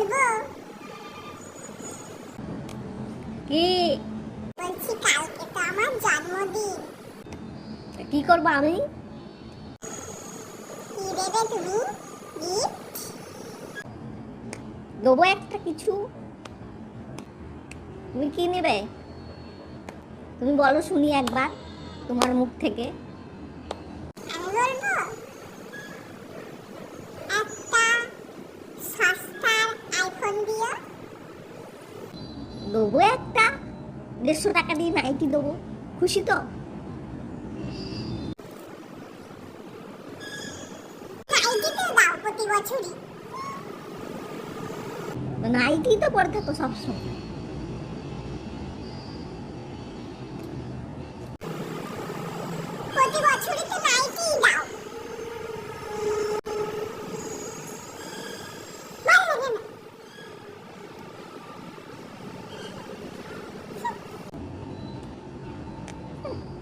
বলব কি? বলছি কালকে তো আমার জন্মদিন। কি করব আমি? কি দেবে তুমি? গিফট দেবো একটা কিছু। তুমি কি নেবে? তুমি বলো শুনি একবার তোমার মুখ থেকে আমি বলব একটা সস্তার আইফোন দিও দেবো একটা। দেড়শো টাকা দিয়ে নাইটি দেবো। খুশি তো? নাইটি তো পরে থাকো সবসময় প্রতি বছরই তো নাইটি Oh.